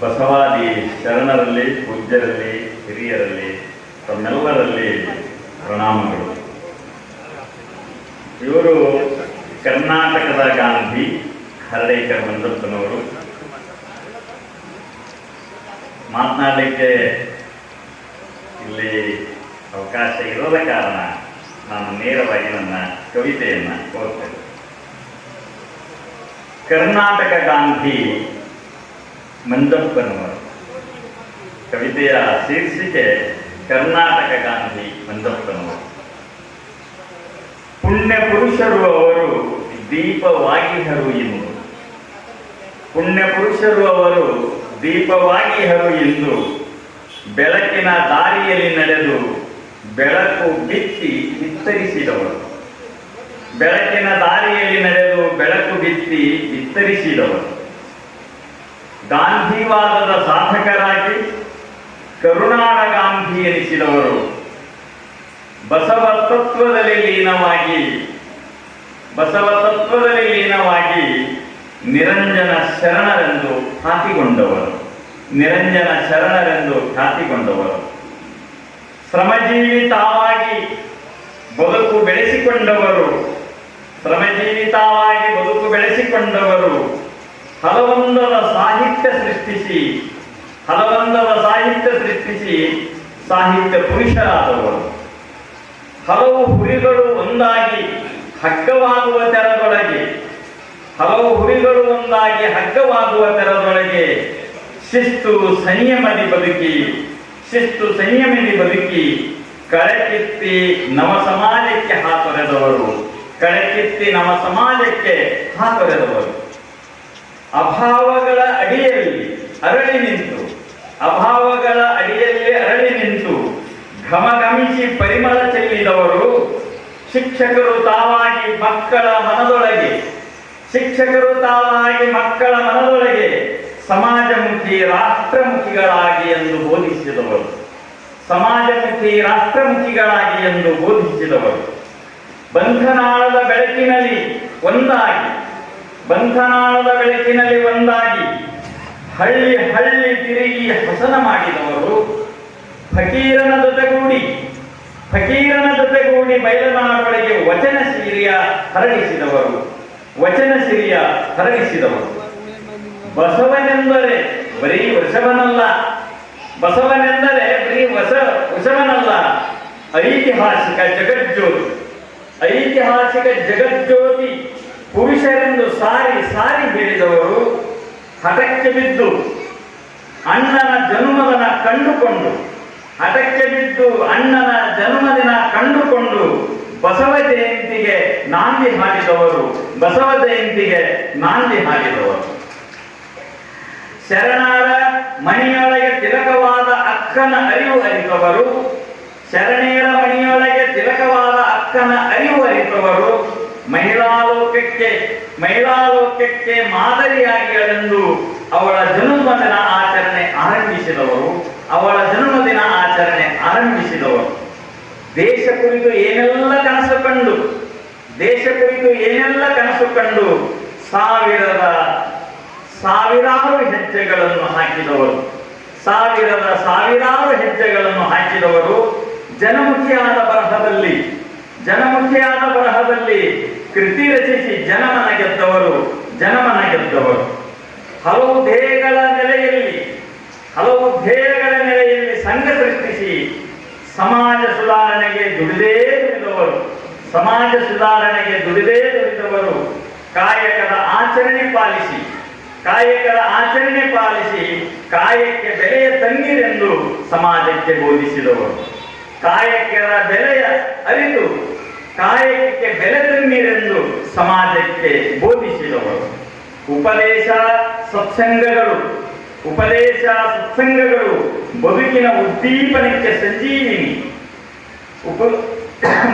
ಬಸವಾದಿ ಶರಣರಲ್ಲಿ, ಪೂಜ್ಯರಲ್ಲಿ, ಹಿರಿಯರಲ್ಲಿ, ತಮ್ಮೆಲ್ಲರಲ್ಲಿ ಪ್ರಣಾಮಗಳು. ಇವರು ಕರ್ನಾಟಕದ ಗಾಂಧಿ ಹರಡೇಕರ್ ಬಂದಪ್ಪನವರು ಮಾತನಾಡಲಿಕ್ಕೆ ಇಲ್ಲಿ ಅವಕಾಶ ಇರೋದ ಕಾರಣ ನಾನು ನೇರವಾಗಿ ನನ್ನ ಕವಿತೆಯನ್ನು ಓದ್ತೇನೆ. ಕರ್ನಾಟಕ ಗಾಂಧಿ ಮಂದಪ್ಪನವರು ಕವಿತೆಯ ಶೀರ್ಷಿಕೆ ಕರ್ನಾಟಕ ಗಾಂಧಿ ಮಂದಪ್ಪನವರು ಪುಣ್ಯ ಪುರುಷರು ಅವರು ದೀಪವಾಗಿಹರು ಎಂದು ಪುಣ್ಯ ಪುರುಷರು ಅವರು ದೀಪವಾಗಿಹರು ಎಂದು ಬೆಳಕಿನ ದಾರಿಯಲ್ಲಿ ನಡೆದು ಬೆಳಕು ಬಿತ್ತಿ ಬಿತ್ತರಿಸಿದವರು. ಬೆಳಕಿನ ದಾರಿಯಲ್ಲಿ ನಡೆದು ಬೆಳಕು ಬಿತ್ತಿ ಬಿತ್ತರಿಸಿದವರು. ಗಾಂಧಿವಾದದ ಸಾಧಕರಾಗಿ ಕರುಣಾಡ ಗಾಂಧಿ ಎನಿಸಿದವರು. ಬಸವ ತತ್ವದಲ್ಲಿ ಲೀನವಾಗಿ, ಬಸವ ತತ್ವದಲ್ಲಿ ಲೀನವಾಗಿ ನಿರಂಜನ ಶರಣರೆಂದು ಖ್ಯಾತಿಗೊಂಡವರು. ನಿರಂಜನ ಶರಣರೆಂದು ಖ್ಯಾತಿಗೊಂಡವರು. ಶ್ರಮಜೀವಿ ತಾವಾಗಿ ಬದುಕು ಬೆಳೆಸಿಕೊಂಡವರು. ಶ್ರಮಜೀವಿ ತಾವಾಗಿ ಬದುಕು ಬೆಳೆಸಿಕೊಂಡವರು. ಹಲವೊಂದರ ಸಾಹಿತ್ಯ ಸೃಷ್ಟಿಸಿ, ಹಲವೊಂದರ ಸಾಹಿತ್ಯ ಸೃಷ್ಟಿಸಿ ಸಾಹಿತ್ಯ ಪುರುಷರಾದವರು. ಹಲವು ಹುರಿಗಳು ಒಂದಾಗಿ ಹಗ್ಗವಾಗುವ ತೆರದೊಳಗೆ, ಹಲವು ಹುರಿಗಳು ಒಂದಾಗಿ ಹಗ್ಗವಾಗುವ ತೆರದೊಳಗೆ ಶಿಸ್ತು ಸಂಯಮದಿ ಬದುಕಿ, ಶಿಸ್ತು ಸಂಯಮದಿ ಬದುಕಿ ಕಳೆಕಿತ್ತಿ ನವ ಸಮಾಜಕ್ಕೆ ಹಾತೊರೆದವರು. ಕಳಕಿತ್ತಿ ನವ ಸಮಾಜಕ್ಕೆ ಹಾತೊರೆದವರು. ಅಭಾವಗಳ ಅಡಿಯಲ್ಲಿ ಅರಳಿ ನಿಂತು, ಅಭಾವಗಳ ಅಡಿಯಲ್ಲಿ ಅರಳಿ ನಿಂತು, ಘಮಘಮಿಸಿ ಪರಿಮಳ ಚೆಲ್ಲಿದವರು, ಶಿಕ್ಷಕರು ತಾವಾಗಿ ಮಕ್ಕಳ ಮನದೊಳಗೆ, ಶಿಕ್ಷಕರು ತಾವಾಗಿ ಮಕ್ಕಳ ಮನದೊಳಗೆ ಸಮಾಜಮುಖಿ ರಾಷ್ಟ್ರಮುಖಿಗಳಾಗಿ ಎಂದು ಬೋಧಿಸಿದವರು. ಸಮಾಜಮುಖಿ ರಾಷ್ಟ್ರಮುಖಿಗಳಾಗಿ ಎಂದು ಬೋಧಿಸಿದವರು. ಬಂಧನಾಳದ ಬೆಳಕಿನಲ್ಲಿ ಒಂದಾಗಿ ಬಂಧನಾಳದ ಬೆಳಕಿನಲ್ಲಿ ಒಂದಾಗಿ ಹಳ್ಳಿ ಹಳ್ಳಿ ತಿರುಗಿ ಹಸನ ಮಾಡಿದವರು ಫಕೀರನ ಜೊತೆಗೂಡಿ ಫಕೀರನ ಜೊತೆಗೂಡಿ ಬಯಲುನಾಡೊಳಗೆ ವಚನ ಸಿರಿಯ ಹರಡಿಸಿದವರು, ವಚನ ಸಿರಿಯ ಹರಡಿಸಿದವರು. ಬಸವನೆಂದರೆ ಬರೀ ವಸವನಲ್ಲ ಬಸವನೆಂದರೆ ಬರೀ ವಸ ವಸವನಲ್ಲ ಐತಿಹಾಸಿಕ ಜಗಜ್ಯೋತಿ ಐತಿಹಾಸಿಕ ಜಗಜ್ಯೋತಿ ಪುರುಷರೆಂದು ಸಾರಿ ಸಾರಿ ಹೇಳಿದವರು ಹಠಕ್ಕೆ ಬಿದ್ದು ಅಣ್ಣನ ಜನ್ಮದಿನ ಕಂಡುಕೊಂಡು, ಹಠಕ್ಕೆ ಬಿದ್ದು ಅಣ್ಣನ ಜನ್ಮದಿನ ಕಂಡುಕೊಂಡು ಬಸವ ಜಯಂತಿಗೆ ನಾಂದಿ ಹಾಡಿದವರು ಬಸವ ಜಯಂತಿಗೆ ನಾಂದಿ ಹಾಡಿದವರು. ಶರಣಾರ ಮಣಿಯೊಳಗೆ ತಿಲಕವಾದ ಅಕ್ಕನ ಅರಿವು ಅರಿತವರು ಶರಣೆಯರ ಮಣಿಯೊಳಗೆ ತಿಲಕವಾದ ಅಕ್ಕನ ಅರಿವು ಅರಿತವರು ಮಹಿಳಾ ಲೋಕಕ್ಕೆ ಮಹಿಳಾ ಲೋಕಕ್ಕೆ ಮಾದರಿಯಾಗಿಯಳೆಂದು ಅವಳ ಜನ್ಮದಿನ ಆಚರಣೆ ಆರಂಭಿಸಿದವರು, ಅವಳ ಜನ್ಮದಿನ ಆಚರಣೆ ಆರಂಭಿಸಿದವರು. ದೇಶ ಕುರಿತು ಏನೆಲ್ಲ ಕನಸು ಕಂಡು, ದೇಶ ಕುರಿತು ಏನೆಲ್ಲ ಕನಸು ಕಂಡು ಸಾವಿರದ, ಸಾವಿರಾರು ಹೆಜ್ಜೆಗಳನ್ನು ಹಾಕಿದವರು. ಸಾವಿರದ, ಸಾವಿರಾರು ಹೆಜ್ಜೆಗಳನ್ನು ಹಾಕಿದವರು ಜನಮುಖಿಯಾದ ಬರಹದಲ್ಲಿ. ಜನಮುಖಿಯಾದ ಬರಹದಲ್ಲಿ ಕೃತಿ ರಚಿಸಿ ಜನಮನ ಗೆದ್ದವರು ಜನಮನ ಗೆದ್ದವರು ಹಲವು ಧ್ಯೇಯಗಳ ನೆಲೆಯಲ್ಲಿ, ಹಲವು ಧ್ಯೇಯಗಳ ನೆಲೆಯಲ್ಲಿ ಸಂಘ ಸೃಷ್ಟಿಸಿ ಸಮಾಜ ಸುಧಾರಣೆಗೆ ದುಡಿದೇ ದುಡಿದವರು. ಸಮಾಜ ಸುಧಾರಣೆಗೆ ದುಡಿದೇ ದುಡಿದವರು. ಕಾಯಕದ ಆಚರಣೆ ಪಾಲಿಸಿ, ಕಾಯಕದ ಆಚರಣೆ ಪಾಲಿಸಿ ಕಾಯಕ್ಕೆ ಬೆಲೆಯ ತಂಗಿರೆಂದು ಸಮಾಜಕ್ಕೆ ಬೋಧಿಸಿದವರು. ಕಾಯಕದ ಬೆಲೆಯ ಅರಿತು, ಕಾಯಕಕ್ಕೆ ಬೆಲೆ ತನ್ನೀರೆಂದು ಸಮಾಜಕ್ಕೆ ಬೋಧಿಸಿದವರು. ಉಪದೇಶ ಸತ್ಸಂಗಗಳು ಉಪದೇಶ ಸತ್ಸಂಗಗಳು ಬದುಕಿನ ಉದ್ದೀಪನಕ್ಕೆ ಸಂಜೀವಿನಿ. ಉಪ,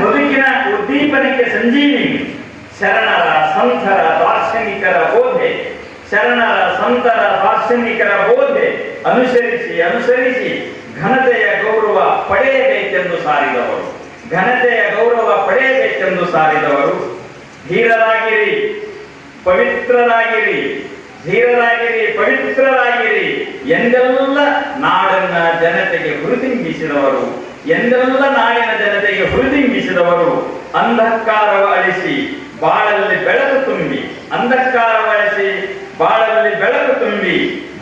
ಬದುಕಿನ ಉದ್ದೀಪನಕ್ಕೆ ಸಂಜೀವಿನಿ. ಶರಣರ ಸಂತರ ದಾರ್ಶನಿಕರ ಬೋಧೆ, ಶರಣರ ಸಂತರ ದಾರ್ಶನಿಕರ ಬೋಧೆ. ಅನುಸರಿಸಿ ಅನುಸರಿಸಿ ಘನತೆಯ ಗೌರವ ಪಡೆಯಬೇಕೆಂದು ಸಾರಿದವರು. ಘನತೆಯ ಗೌರವ ಪಡೆಯಬೇಕೆಂದು ಸಾರಿದವರು. ಧೀರರಾಗಿರಿ, ಪವಿತ್ರರಾಗಿರಿ ಧೀರರಾಗಿರಿ, ಪವಿತ್ರರಾಗಿರಿ ಎಂದೆಲ್ಲ ನಾಡನ್ನ ಜನತೆಗೆ ಹುರಿದಿಂಬಿಸಿದವರು, ಎಂದೆಲ್ಲ ನಾಡಿನ ಜನತೆಗೆ ಹುರಿದಿಂಬಿಸಿದವರು, ಅಂಧಕಾರವ ಅಳಿಸಿ ಬಾಳಲ್ಲಿ ಬೆಳಕು ತುಂಬಿ, ಅಂಧಕಾರವ ಅಳಿಸಿ ಬಾಳಲ್ಲಿ ಬೆಳಕು ತುಂಬಿ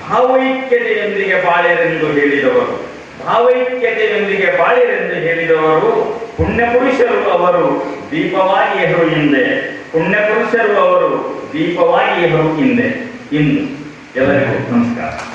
ಭಾವೈಕ್ಯತೆಯೊಂದಿಗೆ ಬಾಳೆರೆಂದು ಹೇಳಿದವರು. ಭಾವೈಕ್ಯತೆಯೊಂದಿಗೆ ಬಾಳಿರೆಂದು ಹೇಳಿದವರು ಪುಣ್ಯಪುರುಷರು ಅವರು ದೀಪವಾಗಿ ಎಹರು ಹಿಂದೆ. ಪುಣ್ಯಪುರುಷರು ಅವರು ದೀಪವಾಗಿ ಎಹರು ಹಿಂದೆ. ಇಂದು ಎಲ್ಲರಿಗೂ ನಮಸ್ಕಾರ.